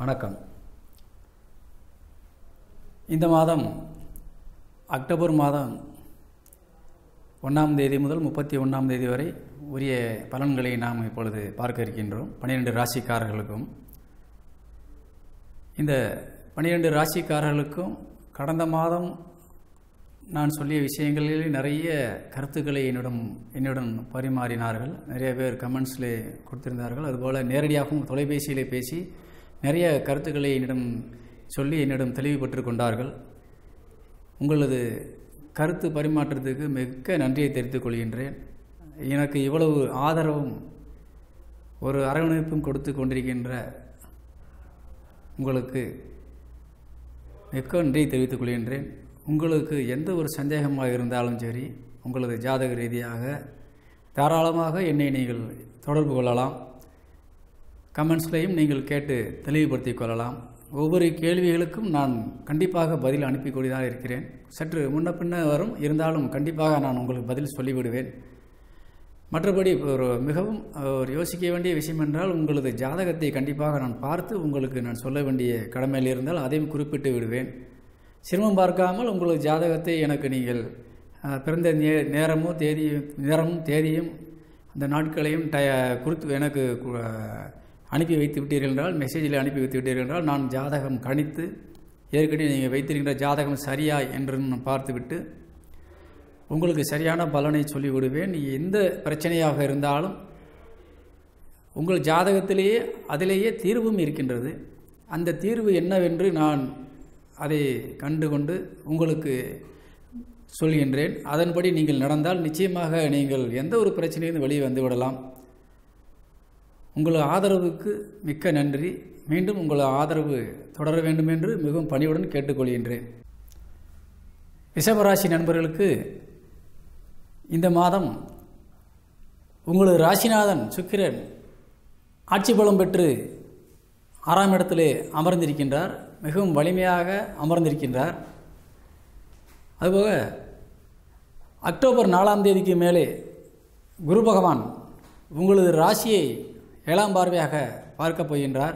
வணக்கம். இந்த மாதம் அக்டோபர் மாதம் ஒன்றாம் தேதி முதல் முப்பத்தி ஒன்றாம் தேதி வரை உரிய பலன்களை நாம் இப்பொழுது பார்க்க இருக்கின்றோம். பன்னிரெண்டு ராசிக்காரர்களுக்கும் இந்த பன்னிரெண்டு ராசிக்காரர்களுக்கும் கடந்த மாதம் நான் சொல்லிய விஷயங்களில் நிறைய கருத்துக்களை என்னிடம் என்னுடன் பரிமாறினார்கள். நிறைய பேர் கமெண்ட்ஸில் கொடுத்திருந்தார்கள். அதுபோல் நேரடியாகவும் தொலைபேசியிலே பேசி நிறைய கருத்துக்களை என்னிடம் சொல்லி என்னிடம் தெளிவுபட்டு கொண்டார்கள். உங்களது கருத்து பரிமாற்றத்துக்கு மிக்க நன்றியை தெரிவித்துக் கொள்கின்றேன். எனக்கு இவ்வளவு ஆதரவும் ஒரு அரவணைப்பும் கொடுத்து கொண்டிருக்கின்ற உங்களுக்கு மிக்க நன்றியை தெரிவித்துக் கொள்கின்றேன். உங்களுக்கு எந்த ஒரு சந்தேகமாக இருந்தாலும் சரி உங்களது ஜாதக ரீதியாக தாராளமாக என்னை நீங்கள் தொடர்பு கொள்ளலாம். கமெண்ட்ஸ்லையும் நீங்கள் கேட்டு தெளிவுபடுத்திக் கொள்ளலாம். ஒவ்வொரு கேள்விகளுக்கும் நான் கண்டிப்பாக பதில் அனுப்பிக்கூடியதாக இருக்கிறேன். சற்று முன்ன பின்ன வரும் இருந்தாலும் கண்டிப்பாக நான் உங்களுக்கு பதில் சொல்லிவிடுவேன். மற்றபடி ஒரு மிகவும் ஒரு யோசிக்க வேண்டிய விஷயம் என்றால் உங்களது ஜாதகத்தை கண்டிப்பாக நான் பார்த்து உங்களுக்கு நான் சொல்ல வேண்டிய கடமையில் இருந்தால் அதையும் குறிப்பிட்டு விடுவேன். சிரமம் பார்க்காமல் உங்களது ஜாதகத்தை எனக்கு நீங்கள் பிறந்த நே நேரமும் தேதியும் நேரமும் தேதியும் அந்த நாட்களையும் டய குறித்து எனக்கு அனுப்பி வைத்து விட்டீர்கள் என்றால் மெசேஜில் அனுப்பி வைத்து விட்டீர்கள் என்றால் நான் ஜாதகம் கணித்து ஏற்கனவே நீங்கள் வைத்திருக்கின்ற ஜாதகம் சரியா என்று நான் பார்த்துவிட்டு உங்களுக்கு சரியான பலனை சொல்லிவிடுவேன். எந்த பிரச்சனையாக இருந்தாலும் உங்கள் ஜாதகத்திலேயே அதிலேயே தீர்வும் இருக்கின்றது. அந்த தீர்வு என்னவென்று நான் அதை கண்டு கொண்டு உங்களுக்கு சொல்கின்றேன். அதன்படி நீங்கள் நடந்தால் நிச்சயமாக நீங்கள் எந்த ஒரு பிரச்சனையிலிருந்து வெளியே வந்து உங்கள் ஆதரவுக்கு மிக்க நன்றி. மீண்டும் உங்கள் ஆதரவு தொடர வேண்டும் என்று மிகவும் பணிவுடன் கேட்டுக்கொள்கின்றேன். ரிஷபராசி நண்பர்களுக்கு இந்த மாதம் உங்களது ராசிநாதன் சுக்கிரன் ஆட்சி பலம் பெற்று ஆறாம் இடத்திலே அமர்ந்திருக்கின்றார். மிகவும் வலிமையாக அமர்ந்திருக்கின்றார். அதுபோக அக்டோபர் நாலாம் தேதிக்கு மேலே குரு பகவான் உங்களது ராசியை ஏழாம் பார்வையாக பார்க்கப் போகின்றார்.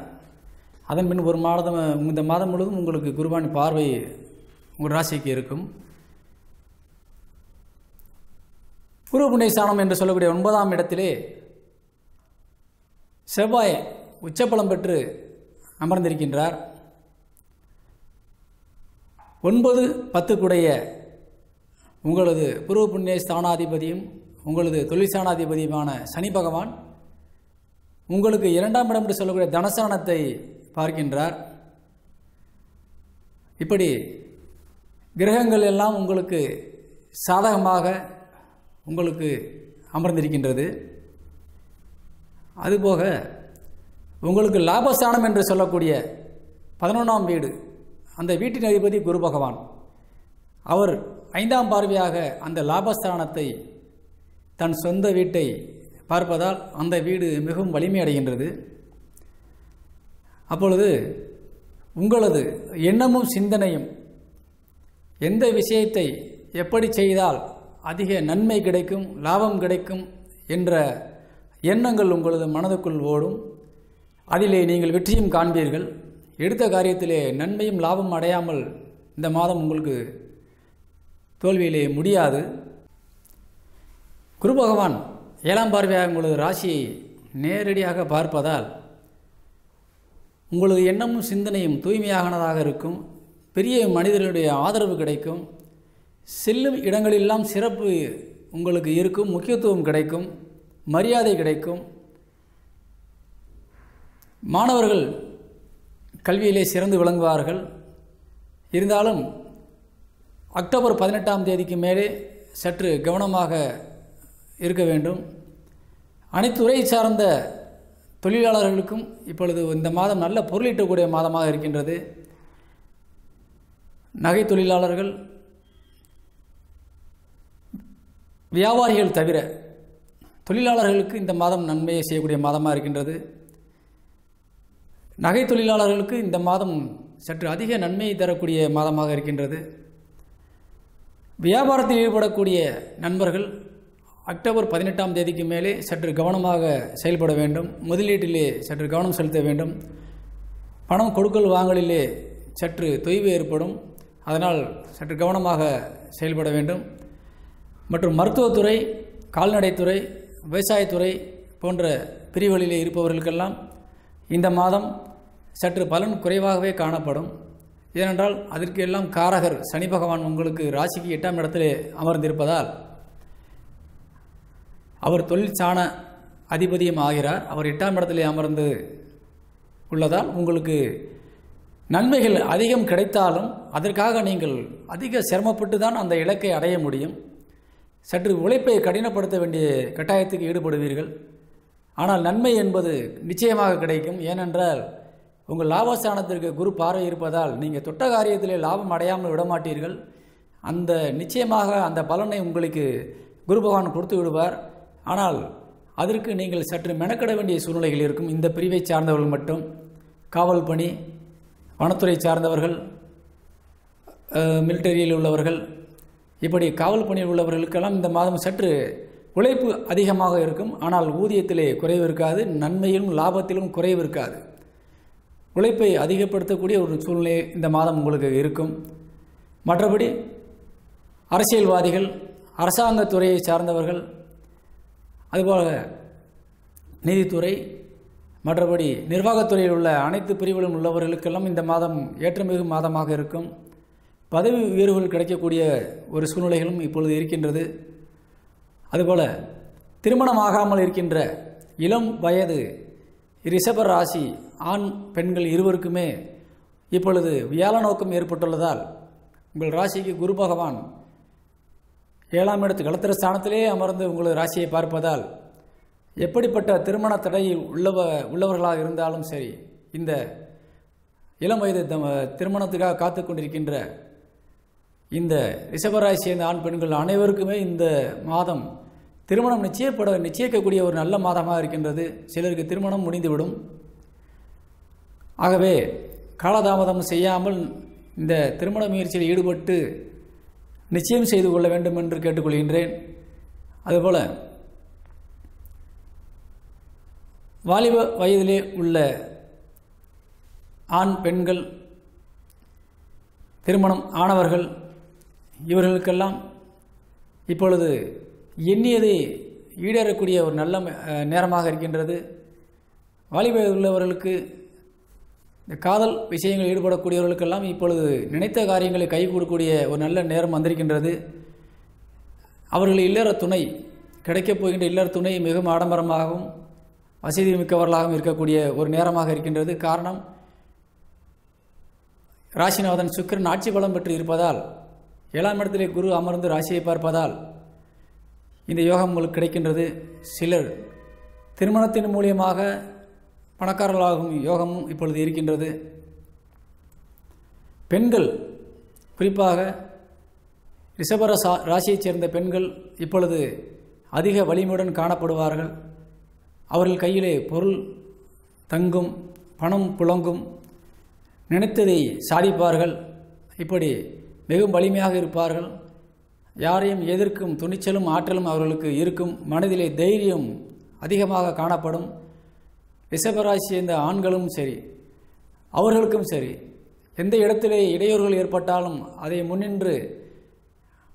அதன் பின் ஒரு மாதம் இந்த மாதம் முழுவதும் உங்களுக்கு குருபானி பார்வை உங்கள் ராசிக்கு இருக்கும். குரு புண்ணியஸ்தானம் என்று சொல்லக்கூடிய ஒன்பதாம் இடத்திலே செவ்வாய் உச்சப்பலம் பெற்று அமர்ந்திருக்கின்றார். ஒன்பது பத்துக்குடைய உங்களது பூர்வ புண்ணிய ஸ்தானாதிபதியும் உங்களது தொழில் ஸ்தானாதிபதியுமான சனி பகவான் உங்களுக்கு இரண்டாம் இடம் என்று சொல்லக்கூடிய தனஸ்தானத்தை பார்க்கின்றார். இப்படி கிரகங்கள் எல்லாம் உங்களுக்கு சாதகமாக உங்களுக்கு அமர்ந்திருக்கின்றது. அதுபோக உங்களுக்கு லாபஸ்தானம் என்று சொல்லக்கூடிய பதினொன்றாம் வீடு அந்த வீட்டின் அதிபதி குரு பகவான். அவர் ஐந்தாம் பார்வையாக அந்த லாபஸ்தானத்தை தன் சொந்த வீட்டை பார்ப்பதால் அந்த வீடு மிகவும் வலிமை அடைகின்றது அப்பொழுது உங்களது எண்ணமும் சிந்தனையும் எந்த விஷயத்தை எப்படி செய்தால் அதிக நன்மை கிடைக்கும் லாபம் கிடைக்கும் என்ற எண்ணங்கள் உங்களது மனதுக்குள் ஓடும். அதிலே நீங்கள் வெற்றியும் காண்பீர்கள். எடுத்த காரியத்திலே நன்மையும் லாபம் அடையாமல் இந்த மாதம் உங்களுக்கு தோல்வியிலே முடியாது. குரு பகவான் ஏழாம் பார்வையாக உங்களது ராசியை நேரடியாக பார்ப்பதால் உங்களது எண்ணமும் சிந்தனையும் தூய்மையானதாக இருக்கும். பெரிய மனிதர்களுடைய ஆதரவு கிடைக்கும். செல்லும் இடங்களெல்லாம் சிறப்பு உங்களுக்கு இருக்கும். முக்கியத்துவம் கிடைக்கும். மரியாதை கிடைக்கும். மாணவர்கள் கல்வியிலே சிறந்து விளங்குவார்கள். இருந்தாலும் அக்டோபர் பதினெட்டாம் தேதிக்கு மேலே சற்று கவனமாக இருக்க வேண்டும். அனைத்து துறை சார்ந்த தொழிலாளர்களுக்கும் இப்பொழுது இந்த மாதம் நல்ல பொருளீட்டக்கூடிய மாதமாக இருக்கின்றது. நகை தொழிலாளர்கள் வியாபாரிகள் தவிர தொழிலாளர்களுக்கு இந்த மாதம் நன்மையை செய்யக்கூடிய மாதமாக இருக்கின்றது. நகை தொழிலாளர்களுக்கு இந்த மாதம் சற்று அதிக நன்மையை தரக்கூடிய மாதமாக இருக்கின்றது. வியாபாரத்தில் ஈடுபடக்கூடிய நண்பர்கள் அக்டோபர் பதினெட்டாம் தேதிக்கு மேலே சற்று கவனமாக செயல்பட வேண்டும். முதலீட்டிலே சற்று கவனம் செலுத்த வேண்டும். பணம் கொடுக்கல் வாங்கலிலே சற்று தொய்வு ஏற்படும். அதனால் சற்று கவனமாக செயல்பட வேண்டும். மற்றும் மருத்துவத்துறை கால்நடைத்துறை விவசாயத்துறை போன்ற பிரிவுகளிலே இருப்பவர்களுக்கெல்லாம் இந்த மாதம் சற்று பலன் குறைவாகவே காணப்படும். ஏனென்றால் அதற்கெல்லாம் காரகர் சனி பகவான் உங்களுக்கு ராசிக்கு எட்டாம் இடத்திலே அமர்ந்திருப்பதால் அவர் தொழிற்சான அதிபதியும் ஆகிறார். அவர் எட்டாம் இடத்திலே அமர்ந்து உள்ளதால் உங்களுக்கு நன்மைகள் அதிகம் கிடைத்தாலும் அதற்காக நீங்கள் அதிக சிரமப்பட்டு தான் அந்த இலக்கை அடைய முடியும். சற்று உழைப்பை கடினப்படுத்த வேண்டிய கட்டாயத்துக்கு ஈடுபடுவீர்கள். ஆனால் நன்மை என்பது நிச்சயமாக கிடைக்கும். ஏனென்றால் உங்கள் லாபஸ்தானத்திற்கு குரு பார்வை இருப்பதால் நீங்கள் தொட்ட காரியத்திலே லாபம் அடையாமல் விடமாட்டீர்கள். அந்த நிச்சயமாக அந்த பலனை உங்களுக்கு குரு பகவான் கொடுத்து விடுவார். ஆனால் அதற்கு நீங்கள் சற்று மெனக்கட வேண்டிய சூழ்நிலைகள் இருக்கும். இந்த பிரிவை சார்ந்தவர்கள் மட்டும் காவல் பணி வனத்துறை சார்ந்தவர்கள் மிலிட்டரியில் உள்ளவர்கள் இப்படி காவல் பணியில் உள்ளவர்களுக்கெல்லாம் இந்த மாதம் சற்று உழைப்பு அதிகமாக இருக்கும். ஆனால் ஊதியத்திலே குறைவு இருக்காது நன்மையிலும் லாபத்திலும் குறைவு இருக்காது. உழைப்பை அதிகப்படுத்தக்கூடிய ஒரு சூழ்நிலை இந்த மாதம் உங்களுக்கு இருக்கும். மற்றபடி அரசியல்வாதிகள் அரசாங்கத்துறையை சார்ந்தவர்கள் அதுபோல் நீதித்துறை மற்றபடி நிர்வாகத்துறையில் உள்ள அனைத்து பிரிவுகளும் உள்ளவர்களுக்கெல்லாம் இந்த மாதம் ஏற்றமிகு மாதமாக இருக்கும். பதவி உயர்வுகள் கிடைக்கக்கூடிய ஒரு சூழ்நிலைகளும் இப்பொழுது இருக்கின்றது. அதுபோல் திருமணம் ஆகாமல் இருக்கின்ற இளம் வயது ரிஷப ராசி ஆண் பெண்கள் இருவருக்குமே இப்பொழுது வியாழ நோக்கம் ஏற்பட்டுள்ளதால் உங்கள் ராசிக்கு குரு பகவான் ஏழாம் இடத்து கலத்திர ஸ்தானத்திலே அமர்ந்து உங்களது ராசியை பார்ப்பதால் எப்படிப்பட்ட திருமண தடையில் உள்ளவ உள்ளவர்களாக இருந்தாலும் சரி இந்த இளம் வயது தம் திருமணத்துக்காக காத்து கொண்டிருக்கின்ற இந்த ரிஷபராசி சேர்ந்த ஆண் பெண்கள் அனைவருக்குமே இந்த மாதம் திருமணம் நிச்சயப்பட நிச்சயிக்கக்கூடிய ஒரு நல்ல மாதமாக இருக்கின்றது. சிலருக்கு திருமணம் முடிந்துவிடும். ஆகவே காலதாமதம் செய்யாமல் இந்த திருமண முயற்சியில் ஈடுபட்டு நிச்சயம் செய்து கொள்ள வேண்டும் என்று கேட்டுக்கொள்கின்றேன். அதுபோல் வாலிப வயதிலே உள்ள ஆண் பெண்கள் திருமணம் ஆனவர்கள் இவர்களுக்கெல்லாம் இப்பொழுது எண்ணியதை ஈடேறக்கூடிய ஒரு நல்ல நேரமாக இருக்கின்றது. வாலிப உள்ளவர்களுக்கு இந்த காதல் விஷயங்களில் ஈடுபடக்கூடியவர்களுக்கெல்லாம் இப்பொழுது நினைத்த காரியங்களை கைகூடக்கூடிய ஒரு நல்ல நேரம் வந்திருக்கின்றது. அவர்கள் இல்லற துணை கிடைக்கப் போகின்ற இல்லற துணை மிகவும் ஆடம்பரமாகவும் வசதி மிக்கவர்களாகவும் இருக்கக்கூடிய ஒரு நேரமாக இருக்கின்றது. காரணம் ராசிநாதன் சுக்கிரன் ஆட்சி பலம் பெற்று இருப்பதால் ஏழாம் இடத்திலே குரு அமர்ந்து ராசியை பார்ப்பதால் இந்த யோகம் உங்களுக்கு கிடைக்கின்றது. சிலர் திருமணத்தின் மூலியமாக பணக்காரர்களாகும் யோகமும் இப்பொழுது இருக்கின்றது. பெண்கள் குறிப்பாக ரிஷபர சா ராசியைச் சேர்ந்த பெண்கள் இப்பொழுது அதிக வலிமையுடன் காணப்படுவார்கள். அவர்கள் கையிலே பொருள் தங்கும் பணம் புழங்கும் நினைத்ததை சாதிப்பார்கள். இப்படி மிகவும் வலிமையாக இருப்பார்கள். யாரையும் எதிர்க்கும் துணிச்சலும் ஆற்றலும் அவர்களுக்கு இருக்கும். மனதிலே தைரியம் அதிகமாக காணப்படும். ரிஷபராசி சேர்ந்த ஆண்களும் சரி அவர்களுக்கும் சரி எந்த இடத்திலே இடையூறுகள் ஏற்பட்டாலும் அதை முன்னின்று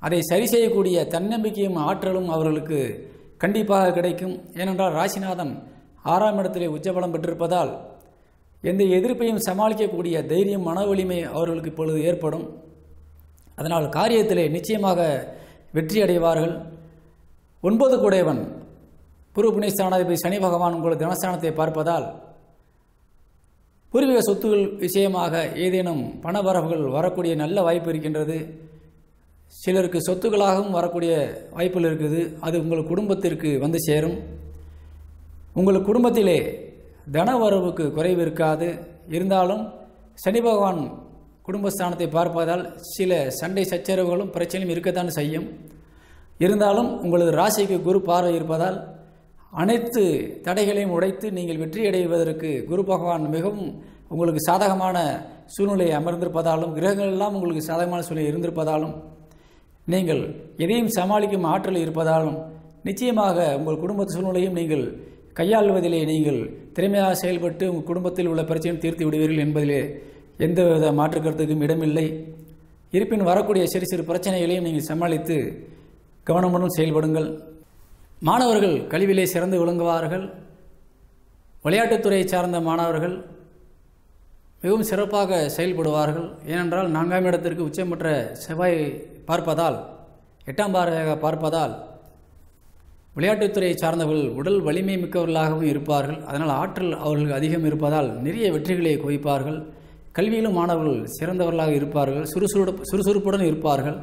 அதை சரி செய்யக்கூடிய தன்னம்பிக்கையும் ஆற்றலும் அவர்களுக்கு கண்டிப்பாக கிடைக்கும். ஏனென்றால் ராசிநாதன் ஆறாம் இடத்திலே உச்சபலம் பெற்றிருப்பதால் எந்த எதிர்ப்பையும் சமாளிக்கக்கூடிய தைரியம் மன வலிமை அவர்களுக்கு இப்பொழுது ஏற்படும். அதனால் காரியத்திலே நிச்சயமாக வெற்றி அடைவார்கள் ஒன்பது குரு பூர்வ ஸ்தானாதிபதி சனி பகவான் உங்கள் தினஸ்தானத்தை பார்ப்பதால் பூர்வீக சொத்துகள் விஷயமாக ஏதேனும் பண வரவுகள் வரக்கூடிய நல்ல வாய்ப்பு இருக்கின்றது. சிலருக்கு சொத்துக்களாகவும் வரக்கூடிய வாய்ப்புகள் இருக்குது. அது உங்கள் குடும்பத்திற்கு வந்து சேரும். உங்கள் குடும்பத்திலே தன வரவுக்கு குறைவு இருக்காது. இருந்தாலும் சனி பகவான் குடும்பஸ்தானத்தை பார்ப்பதால் சில சண்டை சச்சரவுகளும் பிரச்சனையும் இருக்கத்தான் செய்யும். இருந்தாலும் உங்களது ராசிக்கு குரு பார்வை இருப்பதால் அனைத்து தடைகளையும் உடைத்து நீங்கள் வெற்றியடைவதற்கு குரு பகவான் மிகவும் உங்களுக்கு சாதகமான சூழ்நிலை அமர்ந்திருப்பதாலும் கிரகங்கள் எல்லாம் உங்களுக்கு சாதகமான சூழ்நிலை இருந்திருப்பதாலும் நீங்கள் எதையும் சமாளிக்கும் ஆற்றல் இருப்பதாலும் நிச்சயமாக உங்கள் குடும்ப சூழ்நிலையும் நீங்கள் கையாள்வதிலே நீங்கள் திறமையாக செயல்பட்டு உங்கள் குடும்பத்தில் உள்ள பிரச்சனையும் தீர்த்து விடுவீர்கள் என்பதிலே எந்தவித மாற்று கருத்துக்கும் இடமில்லை. இருப்பின் வரக்கூடிய சிறு சிறு பிரச்சனைகளையும் நீங்கள் சமாளித்து கவனமுடன் செயல்படுங்கள். மாணவர்கள் கல்வியிலே சிறந்து விளங்குவார்கள். விளையாட்டுத்துறையை சார்ந்த மாணவர்கள் மிகவும் சிறப்பாக செயல்படுவார்கள். ஏனென்றால் நான்காம் இடத்திற்கு உச்சமற்ற செவ்வாய் பார்ப்பதால் எட்டாம் பார்வையாக பார்ப்பதால் விளையாட்டுத்துறையை சார்ந்தவர்கள் உடல் வலிமை மிக்கவர்களாகவும் இருப்பார்கள். அதனால் ஆற்றல் அவர்களுக்கு அதிகம் இருப்பதால் நிறைய வெற்றிகளை குவிப்பார்கள். கல்வியிலும் மாணவர்கள் சிறந்தவர்களாக இருப்பார்கள். சுறுசுறு சுறுசுறுப்புடன் இருப்பார்கள்.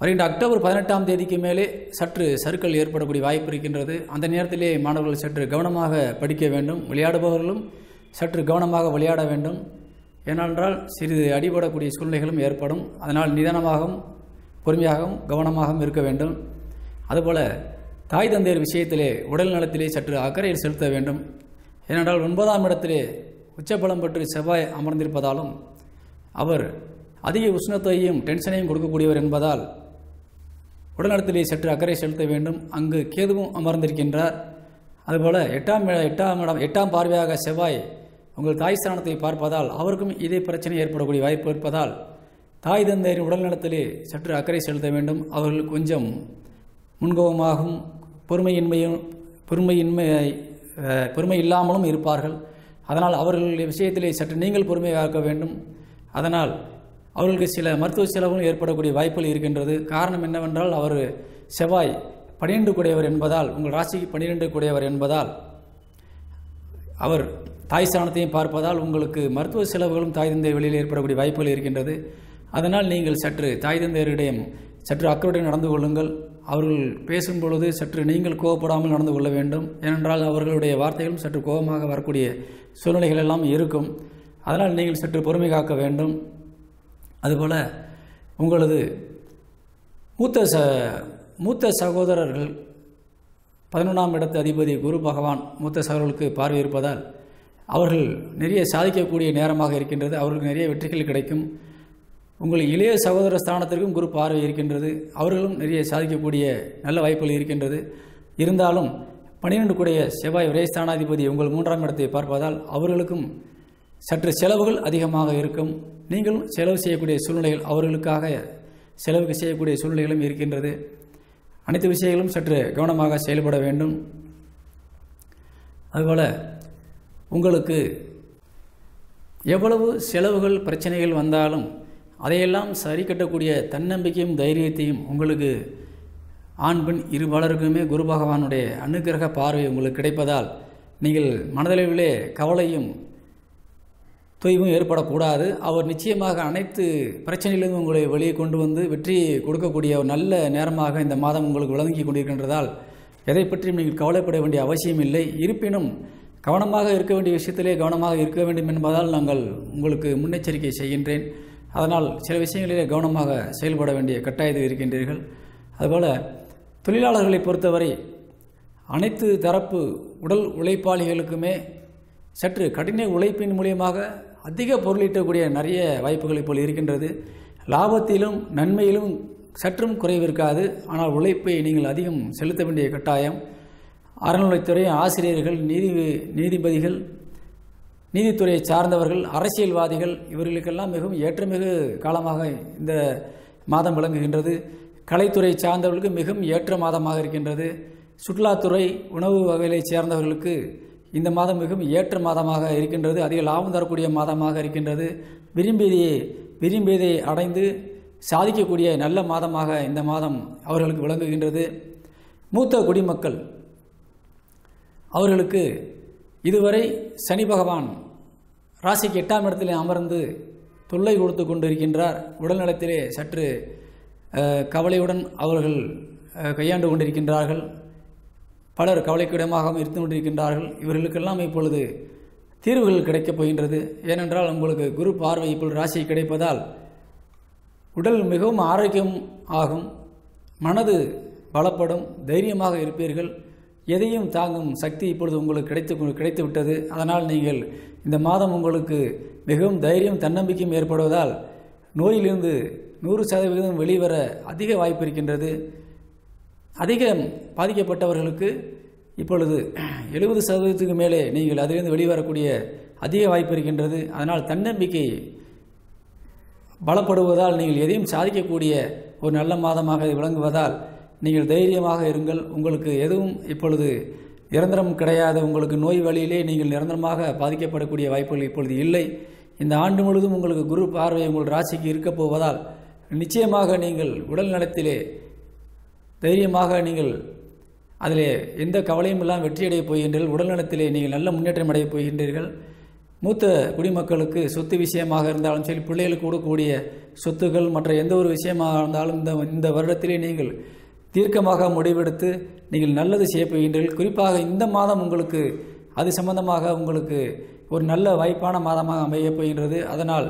வருகின்ற அக்டோபர் பதினெட்டாம் தேதிக்கு மேலே சற்று சறுக்கல் ஏற்படக்கூடிய வாய்ப்பு இருக்கின்றது. அந்த நேரத்திலே மாணவர்கள் சற்று கவனமாக படிக்க வேண்டும். விளையாடுபவர்களும் சற்று கவனமாக விளையாட வேண்டும். ஏனென்றால் சிறிது அடிபடக்கூடிய சூழ்நிலைகளும் ஏற்படும். அதனால் நிதானமாகவும் பொறுமையாகவும் கவனமாகவும் இருக்க வேண்டும். அதுபோல் தாய் தந்தையர் விஷயத்திலே உடல் நலத்திலே சற்று அக்கறையில் செலுத்த வேண்டும். ஏனென்றால் ஒன்பதாம் இடத்திலே உச்சபலம் பெற்று செவ்வாய் அமர்ந்திருப்பதாலும் அவர் அதிக உஷ்ணத்தையும் டென்ஷனையும் கொடுக்கக்கூடியவர் என்பதால் உடல்நலத்திலே சற்று அக்கறை செலுத்த வேண்டும். அங்கு கேதுவும் அமர்ந்திருக்கின்றார். அதுபோல் எட்டாம் எட்டாம் இடம் எட்டாம் பார்வையாக செவ்வாய் உங்கள் தாய் ஸ்தானத்தை பார்ப்பதால் அவருக்கும் இதே பிரச்சனை ஏற்படக்கூடிய வாய்ப்பு இருப்பதால் தாய் தந்தையரின் உடல்நலத்திலே சற்று அக்கறை செலுத்த வேண்டும். அவர்கள் கொஞ்சம் முன்கோபமாகவும் பொறுமையின்மையும் பொறுமையின்மை பொறுமை இல்லாமலும் இருப்பார்கள். அதனால் அவர்களுடைய விஷயத்திலே சற்று நீங்கள் பொறுமையாக வேண்டும். அதனால் அவர்களுக்கு சில மருத்துவ செலவும் ஏற்படக்கூடிய வாய்ப்புகள் இருக்கின்றது. காரணம் என்னவென்றால் அவர் செவ்வாய் பனிரெண்டு கூடியவர் என்பதால் உங்கள் ராசிக்கு பனிரெண்டு கூடியவர் என்பதால் அவர் தாய் சாணத்தையும் பார்ப்பதால் உங்களுக்கு மருத்துவ செலவுகளும் தாய் தந்தை வெளியில் ஏற்படக்கூடிய வாய்ப்புகள் இருக்கின்றது. அதனால் நீங்கள் சற்று தாய் தந்தையரிடம் சற்று அக்கறையுடன் நடந்து கொள்ளுங்கள். அவர்கள் பேசும் பொழுது சற்று நீங்கள் கோவப்படாமல் நடந்து கொள்ள வேண்டும். ஏனென்றால் அவர்களுடைய வார்த்தைகளும் சற்று கோபமாக வரக்கூடிய சூழ்நிலைகள் எல்லாம் இருக்கும். அதனால் நீங்கள் சற்று பொறுமை காக்க வேண்டும். அதுபோல் உங்களது மூத்த ச மூத்த சகோதரர்கள் பதினொன்றாம் இடத்து அதிபதி குரு பகவான் மூத்த சகோதரர்களுக்கு பார்வை இருப்பதால் அவர்கள் நிறைய சாதிக்கக்கூடிய நேரமாக இருக்கின்றது. அவர்களுக்கு நிறைய வெற்றிகள் கிடைக்கும். உங்கள் இளைய சகோதர ஸ்தானத்திற்கும் குரு பார்வை இருக்கின்றது. அவர்களும் நிறைய சாதிக்கக்கூடிய நல்ல வாய்ப்புகள் இருக்கின்றது. இருந்தாலும் பன்னிரெண்டு கூடிய செவ்வாய் விரைஸ்தானாதிபதி உங்கள் மூன்றாம் இடத்தை பார்ப்பதால் அவர்களுக்கும் சற்று செலவுகள் அதிகமாக இருக்கும். நீங்களும் செலவு செய்யக்கூடிய சூழ்நிலைகள் அவர்களுக்காக செலவுக்கு செய்யக்கூடிய சூழ்நிலைகளும் இருக்கின்றது. அனைத்து விஷயங்களும் சற்று கவனமாக செயல்பட வேண்டும். அதுபோல் உங்களுக்கு எவ்வளவு செலவுகள் பிரச்சனைகள் வந்தாலும் அதையெல்லாம் சரி கட்டக்கூடிய தன்னம்பிக்கையும் தைரியத்தையும் உங்களுக்கு ஆண் பெண் இருபாலருக்குமே குரு பகவானுடைய அனுக்கிரக பார்வை உங்களுக்கு கிடைப்பதால் நீங்கள் மனதளவிலே கவலையும் தொய்வும் ஏற்படக்கூடாது. அவர் நிச்சயமாக அனைத்து பிரச்சனையிலிருந்து உங்களை வெளியே கொண்டு வந்து வெற்றி கொடுக்கக்கூடிய ஒரு நல்ல நேரமாக இந்த மாதம் உங்களுக்கு விளங்கி கொண்டிருக்கின்றதால் எதை பற்றியும் நீங்கள் கவலைப்பட வேண்டிய அவசியம் இல்லை. இருப்பினும் கவனமாக இருக்க வேண்டிய விஷயத்திலே கவனமாக இருக்க வேண்டும் என்பதால் நாங்கள் உங்களுக்கு முன்னெச்சரிக்கை செய்கின்றேன். அதனால் சில விஷயங்களிலே கவனமாக செயல்பட வேண்டிய கட்டாயத்தில் இருக்கின்றீர்கள். அதுபோல் தொழிலாளர்களை பொறுத்தவரை அனைத்து தரப்பு உடல் உழைப்பாளிகளுக்குமே சற்று கடின உழைப்பின் மூலியமாக அதிக பொருளீட்டக்கூடிய நிறைய வாய்ப்புகள் இப்போது இருக்கின்றது. லாபத்திலும் நன்மையிலும் சற்றும் குறைவு இருக்காது. ஆனால் உழைப்பை நீங்கள் அதிகம் செலுத்த வேண்டிய கட்டாயம். அறநிலைத்துறை ஆசிரியர்கள் நீதி நீதிபதிகள் நீதித்துறையை சார்ந்தவர்கள் அரசியல்வாதிகள் இவர்களுக்கெல்லாம் மிகவும் ஏற்றமிகு காலமாக இந்த மாதம் விளங்குகின்றது. கலைத்துறை சார்ந்தவர்களுக்கு மிகவும் ஏற்ற மாதமாக இருக்கின்றது. சுற்றுலாத்துறை உணவு வகைகளை சேர்ந்தவர்களுக்கு இந்த மாதம் மிகவும் ஏற்ற மாதமாக இருக்கின்றது அதிக லாபம் தரக்கூடிய மாதமாக இருக்கின்றது. விரும்பியதையே விரும்பியதை அடைந்து சாதிக்கக்கூடிய நல்ல மாதமாக இந்த மாதம் அவர்களுக்கு விளங்குகின்றது. மூத்த குடிமக்கள் அவர்களுக்கு இதுவரை சனி பகவான் ராசிக்கு எட்டாம் இடத்திலே அமர்ந்து தொல்லை கொடுத்து கொண்டிருக்கின்றார். உடல்நலத்திலே சற்று கவலையுடன் அவர்கள் கையாண்டு கொண்டிருக்கின்றார்கள். பலர் கவலைக்கிடமாக இருந்து கொண்டிருக்கின்றார்கள். இவர்களுக்கெல்லாம் இப்பொழுது தீர்வுகள் கிடைக்கப் போகின்றது. ஏனென்றால் உங்களுக்கு குரு பார்வை இப்பொழுது ராசி கிடைப்பதால் உடல் மிகவும் ஆரோக்கியம் ஆகும். மனது பலப்படும். தைரியமாக இருப்பீர்கள். எதையும் தாங்கும் சக்தி இப்பொழுது உங்களுக்கு கிடைத்து கிடைத்து விட்டது. அதனால் நீங்கள் இந்த மாதம் உங்களுக்கு மிகவும் தைரியம் தன்னம்பிக்கையும் ஏற்படுவதால் நோயிலிருந்து நூறு சதவீதம் வெளிவர அதிக வாய்ப்பு இருக்கின்றது. அதிக பாதிக்கப்பட்டவர்களுக்கு இப்பொழுது எழுபது சதவீதத்துக்கு மேலே நீங்கள் அதிலிருந்து வெளிவரக்கூடிய அதிக வாய்ப்பு இருக்கின்றது. அதனால் தன்னம்பிக்கை பலப்படுவதால் நீங்கள் எதையும் சாதிக்கக்கூடிய ஒரு நல்ல மாதமாக இது விளங்குவதால் நீங்கள் தைரியமாக இருங்கள். உங்களுக்கு எதுவும் இப்பொழுது நிரந்தரம் கிடையாது. உங்களுக்கு நோய் வழியிலே நீங்கள் நிரந்தரமாக பாதிக்கப்படக்கூடிய வாய்ப்புகள் இப்பொழுது இல்லை. இந்த ஆண்டு முழுவதும் உங்களுக்கு குரு பார்வை உங்கள் ராசிக்கு இருக்கப் போவதால் நிச்சயமாக நீங்கள் உடல் நலத்திலே தைரியமாக நீங்கள் அதிலே எந்த கவலையும் இல்லாமல் வெற்றியடையப் போகின்றீர்கள். உடல்நலத்திலே நீங்கள் நல்ல முன்னேற்றம் அடையப் போகின்றீர்கள். மூத்த குடிமக்களுக்கு சொத்து விஷயமாக இருந்தாலும் சரி பிள்ளைகளுக்கு கூடக்கூடிய சொத்துக்கள் மற்ற எந்த ஒரு விஷயமாக இருந்தாலும் இந்த இந்த வருடத்திலே நீங்கள் தீர்க்கமாக முடிவெடுத்து நீங்கள் நல்லது செய்ய போகின்றீர்கள். குறிப்பாக இந்த மாதம் உங்களுக்கு அது சம்பந்தமாக உங்களுக்கு ஒரு நல்ல வாய்ப்பான மாதமாக அமையப் போகின்றது. அதனால்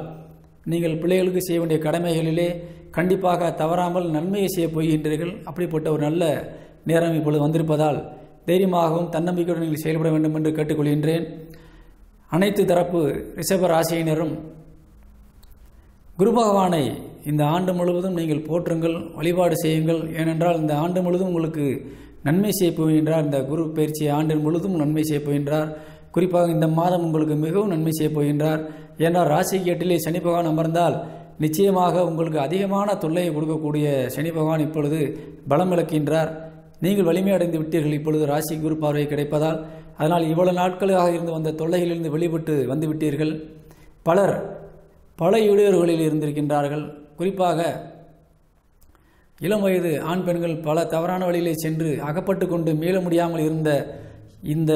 நீங்கள் பிள்ளைகளுக்கு செய்ய வேண்டிய கடமைகளிலே கண்டிப்பாக தவறாமல் நன்மையை செய்ய போகின்றீர்கள். அப்படிப்பட்ட ஒரு நல்ல நேரம் இப்பொழுது வந்திருப்பதால் தைரியமாகவும் தன்னம்பிக்கையுடன் நீங்கள் செயல்பட வேண்டும் என்று கேட்டுக்கொள்கின்றேன். அனைத்து தரப்பு ரிஷப ராசியினரும் குரு பகவானை இந்த ஆண்டு முழுவதும் நீங்கள் போற்றுங்கள் வழிபாடு செய்யுங்கள். ஏனென்றால் இந்த ஆண்டு முழுவதும் உங்களுக்கு நன்மை செய்ய போகின்றார். இந்த குரு பயிற்சி ஆண்டு முழுவதும் நன்மை செய்ய போகின்றார். குறிப்பாக இந்த மாதம் உங்களுக்கு மிகவும் நன்மை செய்ய போகின்றார். ஏனென்றால் ராசிக்கு எட்டிலே சனி பகவான் அமர்ந்தால் நிச்சயமாக உங்களுக்கு அதிகமான தொல்லையை கொடுக்கக்கூடிய சனி பகவான் இப்பொழுது பலம் இழக்கின்றார். நீங்கள் வலிமை அடைந்து விட்டீர்கள். இப்பொழுது ராசி குரு பார்வை கிடைப்பதால் அதனால் இவ்வளவு நாட்களாக இருந்து வந்த தொல்லைகளிலிருந்து வெளிப்பட்டு வந்து விட்டீர்கள். பலர் பல இடையூறுகளில் இருந்திருக்கின்றார்கள். குறிப்பாக இளம் வயது ஆண் பெண்கள் பல தவறான வழியிலே சென்று அகப்பட்டு கொண்டு மீள முடியாமல் இருந்த இந்த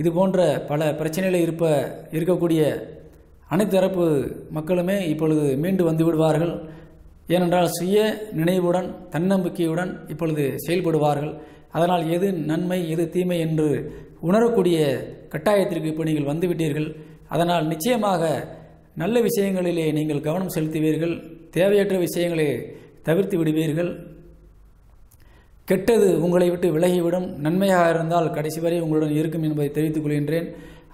இது போன்ற பல பிரச்சனைகளில் இருப்ப இருக்கக்கூடிய அனைத்து தரப்பு மக்களுமே இப்பொழுது மீண்டு வந்து விடுவார்கள் ஏனென்றால் சுய நினைவுடன் தன்னம்பிக்கையுடன் இப்பொழுது செயல்படுவார்கள். அதனால் எது நன்மை எது தீமை என்று உணரக்கூடிய கட்டாயத்திற்கு இப்போ நீங்கள் வந்துவிட்டீர்கள். அதனால் நிச்சயமாக நல்ல விஷயங்களிலே நீங்கள் கவனம் செலுத்துவீர்கள். தேவையற்ற விஷயங்களை தவிர்த்து விடுவீர்கள். கெட்டது உங்களை விட்டு விலகிவிடும். நன்மையாக இருந்தால் கடைசி வரை உங்களுடன் இருக்கும் என்பதை தெரிவித்துக் கொள்கின்றேன்.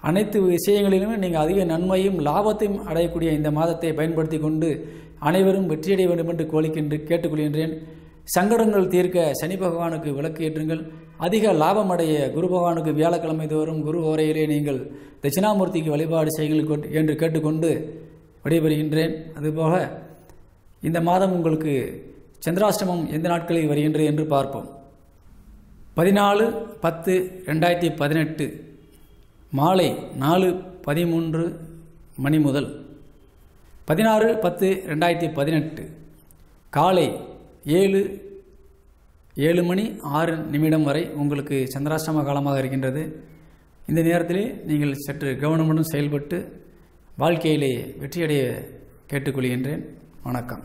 அனைத்து விஷயங்களிலுமே நீங்கள் அதிக நன்மையும் லாபத்தையும் அடையக்கூடிய இந்த மாதத்தை பயன்படுத்தி கொண்டு அனைவரும் வெற்றியடைய வேண்டும் என்று கோரிக்கின்ற கேட்டுக்கொள்கின்றேன். சங்கடங்கள் தீர்க்க சனி பகவானுக்கு விளக்கு ஏற்றுங்கள். அதிக லாபம் அடைய குரு பகவானுக்கு வியாழக்கிழமை தோறும் குரு ஓரையிலே நீங்கள் தட்சிணாமூர்த்திக்கு வழிபாடு செய்யுங்கள் என்று கேட்டுக்கொண்டு விடைபெறுகின்றேன். அதுபோக இந்த மாதம் உங்களுக்கு சந்திராஷ்டமம் எந்த நாட்களில் வருகின்றது என்று பார்ப்போம். பதினாலு பத்து ரெண்டாயிரத்தி பதினெட்டு. மாலை நாலு பதிமூன்று மணி முதல் பதினாறு பத்து ரெண்டாயிரத்தி பதினெட்டு. காலை ஏழு ஏழு மணி ஆறு நிமிடம் வரை உங்களுக்கு சந்திராஷ்டம காலமாக இருக்கின்றது. இந்த நேரத்திலே நீங்கள் சற்று கவனமுடன் செயல்பட்டு வாழ்க்கையிலே வெற்றியடைய கேட்டுக்கொள்கின்றேன். வணக்கம்.